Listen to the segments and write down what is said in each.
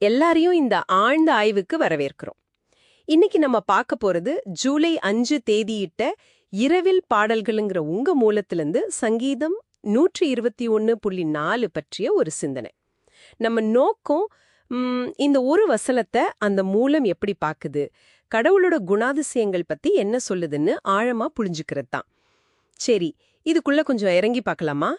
எல்லாரையும் இந்த ஆழ்ந்த ஆய்வுக்கு வரவேற்கிறோம். இன்னைக்கு நம்ம பார்க்க போறது ஜூலை அஞ்சு தேதியிட்ட இரவில் பாடல்களுங்கிற உங்க மூலத்திலிருந்து சங்கீதம் நூற்றி இருபத்தி ஒன்னு புள்ளி நாலு பற்றிய ஒரு சிந்தனை. நம்ம நோக்கம் இந்த ஒரு வசனத்தை அந்த மூலம் எப்படி பாக்குது கடவுளோட குணாதிசயங்கள் பத்தி என்ன சொல்லுதுன்னு ஆழமா புரிஞ்சுக்கிறது தான் சரி இதுக்குள்ள கொஞ்சம் இறங்கி பார்க்கலாமா?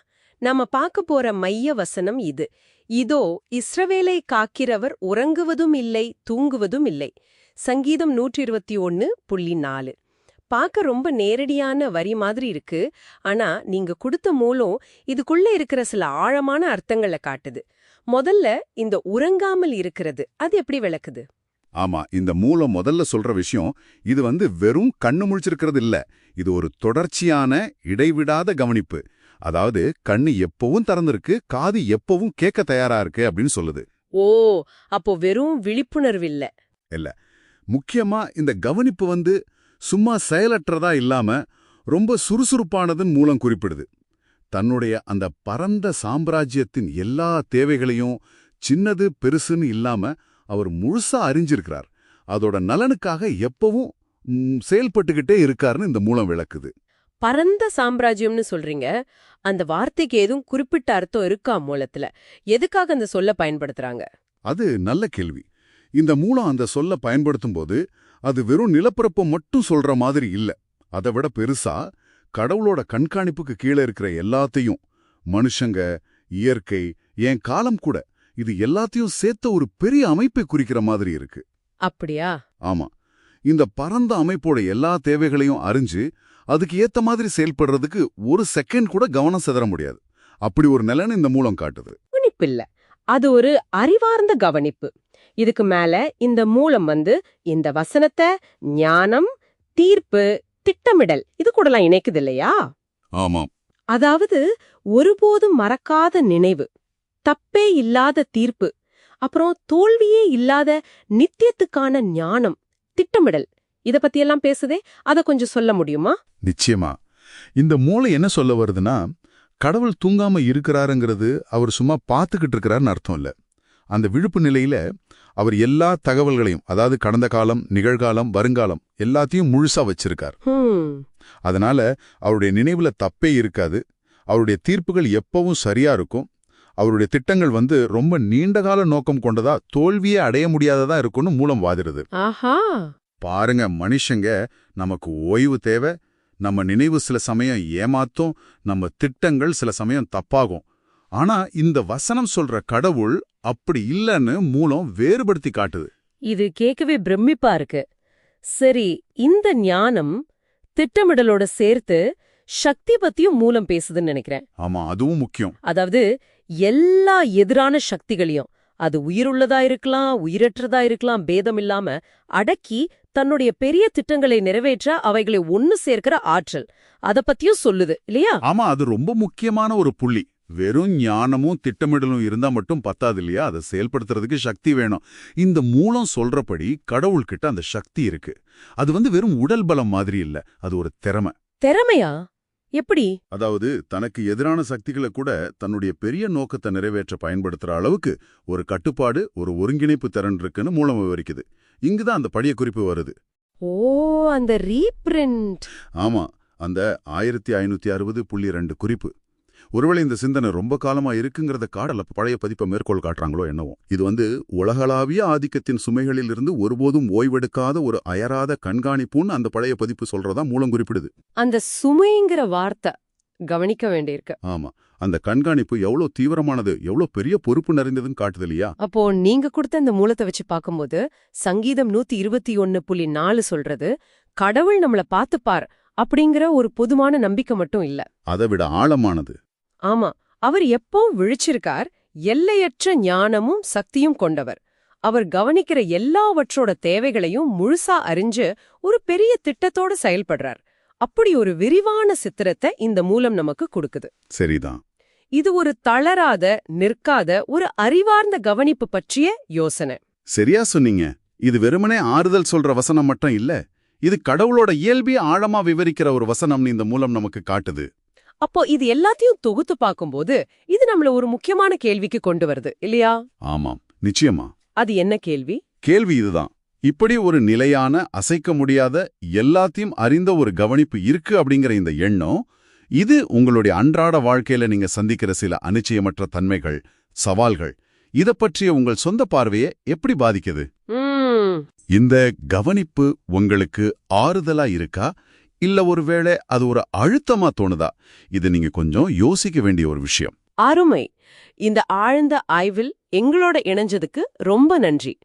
நாம பார்க்க போற மைய வசனம் இது. இதோ இஸ்ரவேலை காக்கிறவர் உறங்குவதும் இல்லை தூங்குவதும் இல்லை. சங்கீதம் நூற்றி இருபத்தி ஒன்னு புள்ளி நாலு. பார்க்க ரொம்ப நேரடியான வரி மாதிரி இருக்கு. ஆனா நீங்க கொடுத்த மூலம் இதுக்குள்ள இருக்கிற சில ஆழமான அர்த்தங்களை காட்டுது. முதல்ல இந்த உறங்காமல் இருக்கிறது அது எப்படி விளக்குது? ஆமா இந்த மூலம் முதல்ல சொல்ற விஷயம் இது வந்து வெறும் கண்ணு முழிச்சிருக்கிறது இல்ல. இது ஒரு தொடர்ச்சியான இடைவிடாத கவனிப்பு. அதாவது கண்ணு எப்பவும் திறந்திருக்கு காது எப்பவும் கேட்க தயாரா இருக்கு அப்படின்னு சொல்லுது. ஓ அப்போ வெறும் விழிப்புணர்வு இல்ல. முக்கியமா இந்த கவனிப்பு வந்து சும்மா செயலற்றதா இல்லாம ரொம்ப சுறுசுறுப்பானதன் மூலம் குறிப்பிடுது. தன்னுடைய அந்த பரந்த சாம்ராஜ்யத்தின் எல்லா தேவைகளையும் சின்னது பெருசுன்னு இல்லாம அவர் முழுசா அறிஞ்சிருக்கிறார். அதோட நலனுக்காக எப்பவும் செயல்பட்டுக்கிட்டே இருக்காருன்னு இந்த மூலம் விளக்குது. பரந்த சாம்ராஜ்யம்னு சொல்றீங்க. அந்த வார்த்தைக்கு எதுவும் குறிப்பிட்ட அர்த்தம் இருக்கா மூலத்துல? எதுக்காக அந்த சொல்ல பயன்படுத்துறாங்க? அது நல்ல கேள்வி. இந்த மூலம் அந்த சொல்ல பயன்படுத்தும்போது அது வெறும் நிலப்பரப்பை மட்டும் சொல்ற மாதிரி இல்ல. அதை விட பெருசா கடவுளோட கண்காணிப்புக்கு கீழே இருக்கிற எல்லாத்தையும் மனுஷங்க இயற்கை என் காலம் கூட இது எல்லாத்தையும் சேர்த்த ஒரு பெரிய அமைப்பை குறிக்கிற மாதிரி இருக்கு. அப்படியா? ஆமா. இந்த பரந்த அமைப்போட எல்லா தேவைகளையும் அறிஞ்சு அதுக்கு ஏத்த மாதிரி செயல்படுறதுக்கு ஒரு செகண்ட் கூட கவனம் செதற முடியாது. அப்படி ஒரு நிலைன்னு இந்த மூலம் காட்டுது. கவனிப்பு இல்ல. அது ஒரு அறிவார்ந்த கவனிப்பு. இதுக்கு மேல இந்த மூலம் வந்து இந்த வசனத்தை ஞானம் தீர்ப்பு திட்டமிடல் இது கூடலாம் இணைக்குது இல்லையா? ஆமாம். அதாவது ஒருபோதும் மறக்காத நினைவு தப்பே இல்லாத தீர்ப்பு அப்புறம் தோல்வியே இல்லாத நித்தியத்துக்கான ஞானம் திட்டமிடல் இத பத்தியெல்லாம் பேசுதே அத கொஞ்சம் சொல்ல முடியுமா? நிச்சயமா. இந்த மூளை என்ன சொல்ல வருதுன்னா கடவுள் தூங்காம இருக்கிறாருங்கிறது அவர் சும்மா பார்த்துக்கிட்டு இருக்கிறாருன்னு அர்த்தம் இல்ல. அந்த விழுப்பு நிலையில அவர் எல்லா தகவல்களையும் அதாவது கடந்த காலம் நிகழ்காலம் வருங்காலம் எல்லாத்தையும் முழுசா வச்சிருக்கார். அதனால அவருடைய நினைவுல தப்பே இருக்காது. அவருடைய தீர்ப்புகள் எப்பவும் சரியா இருக்கும். அவருடைய திட்டங்கள் வந்து ரொம்ப நீண்டகால நோக்கம் கொண்டதா தோல்வியே அடைய முடியாததா இருக்கும்னு மூலம் வாதிடுது பாருங்க மனுஷங்க நமக்கு ஓய்வு தேவை நம்ம நினைவு சில சமயம் ஏமாத்தும் நம்ம திட்டங்கள் சில சமயம் தப்பாகும். ஆனா இந்த வசனம் சொல்ற கடவுள் அப்படி இல்லைன்னு மூலம் வேறுபடுத்தி காட்டுது. இது கேட்கவே பிரமிப்பா இருக்கு. சரி இந்த ஞானம் திட்டமிடலோட சேர்த்து சக்தி பத்தியும் மூலம் பேசுதுன்னு நினைக்கிறேன். ஆமா அதுவும் முக்கியம். அதாவது எல்லா எதிரான சக்திகளையும் அது உயிருள்ளதா இருக்கலாம் உயிரற்றதா இருக்கலாம் பேதம் இல்லாம அடக்கி தன்னுடைய பெரிய திட்டங்களை நிறைவேற்ற அவைகளை ஒன்னு சேர்க்கிற ஆற்றல். அத பத்தியும் சொல்லுது இல்லையா? ஆமா அது ரொம்ப முக்கியமான ஒரு புள்ளி. வெறும் ஞானமும் திட்டமிடலும் இருந்தா மட்டும் பத்தாது இல்லையா? அதை செயல்படுத்துறதுக்கு சக்தி வேணும். இந்த மூலம் சொல்றபடி கடவுள்கிட்ட அந்த சக்தி இருக்கு. அது வந்து வெறும் உடல் பலம் மாதிரி இல்ல. அது ஒரு திறமை. திறமையா? எப்படி? அதாவது தனக்கு எதிரான சக்திகளை கூட தன்னுடைய பெரிய நோக்கத்தை நிறைவேற்ற பயன்படுத்துற அளவுக்கு ஒரு கட்டுப்பாடு ஒரு ஒருங்கிணைப்பு திறன் இருக்குன்னு மூலம் விவரிக்குது. இங்குதான் அந்த படிய குறிப்பு வருது. ஓ அந்த ரீப்ரிண்ட். ஆமா அந்த ஆயிரத்தி ஐநூத்தி அறுபது புள்ளி ரெண்டு குறிப்பு. ஒருவேளை இந்த சிந்தனை ரொம்ப காலமா இருக்குங்கிறத காடல பழைய பதிப்பை மேற்கோள் காட்டுறாங்களோ என்னவோ. இது வந்து உலகளாவிய ஆதிக்கத்தின் சுமைகளில் இருந்து ஒருபோதும் ஓய்வெடுக்காத ஒரு அயராத கண்காணிப்புன்னு அந்த பழைய பதிப்பு சொல்றதா மூலம் குறிப்பிடுது. அந்த சுமைங்கிற வார்த்தை கவனிக்க வேண்டியிருக்கு. ஆமா அந்த கண்காணிப்பு எவ்வளவு தீவிரமானது எவ்வளவு பெரிய பொறுப்பு நிறைந்ததுன்னு காட்டுது இல்லையா அப்போ நீங்க கொடுத்த இந்த மூலத்தை வச்சு பார்க்கும்போது சங்கீதம் நூத்தி இருபத்தி ஒன்னு புள்ளி நாலு சொல்றது கடவுள் நம்மள பாத்துப்பார் அப்படிங்கிற ஒரு பொதுவான நம்பிக்கை மட்டும் இல்ல. அதை விட ஆழமானது. ஆமா அவர் எப்போ விழிச்சிருக்கார் எல்லையற்ற ஞானமும் சக்தியும் கொண்டவர். அவர் கவனிக்கிற எல்லாவற்றோட தேவைகளையும் முழுசா அறிஞ்சு ஒரு பெரிய திட்டத்தோட செயல்படுறார். அப்படி ஒரு விரிவான சித்திரத்தை இந்த மூலம் நமக்கு கொடுக்குது. சரிதான். இது ஒரு தளராத நிற்காத ஒரு அறிவார்ந்த கவனிப்பு பற்றிய யோசனை. சரியா சொன்னீங்க. இது வெறுமனே ஆறுதல் சொல்ற வசனம் மட்டும் இல்ல இது கடவுளோட இயல்பிய ஆழமா விவரிக்கிற ஒரு வசனம்னு இந்த மூலம் நமக்கு காட்டுது. அப்போ இது எல்லாத்தையும் தொகுத்து பார்க்கும்போது இது நம்மள ஒரு முக்கியமான கேள்விக்கு கொண்டு வருது இல்லையா? ஆமாம் நிச்சயமா. அது என்ன கேள்வி? கேள்வி இதுதான். இப்படி ஒரு நிலையான அசைக்க முடியாத எல்லாத்தையும் அறிந்த ஒரு கவனிப்பு இருக்கு அப்படிங்கிற இந்த எண்ணம் இது உங்களுடைய அன்றாட வாழ்க்கையில நீங்க சந்திக்கிற சில அனிச்சயமற்ற தன்மைகள் சவால்கள். இத பற்றிய உங்கள் சொந்த பார்வையை எப்படி பாதிக்குது? இந்த கவனிப்பு உங்களுக்கு ஆறுதலா இருக்கா? இல்ல ஒருவேளை அது ஒரு அழுத்தமா தோணுதா? இது நீங்க கொஞ்சம் யோசிக்க வேண்டிய ஒரு விஷயம். அருமை. இந்த ஆழ்ந்த ஆய்வில் எங்களோட இணைஞ்சதுக்கு ரொம்ப நன்றி.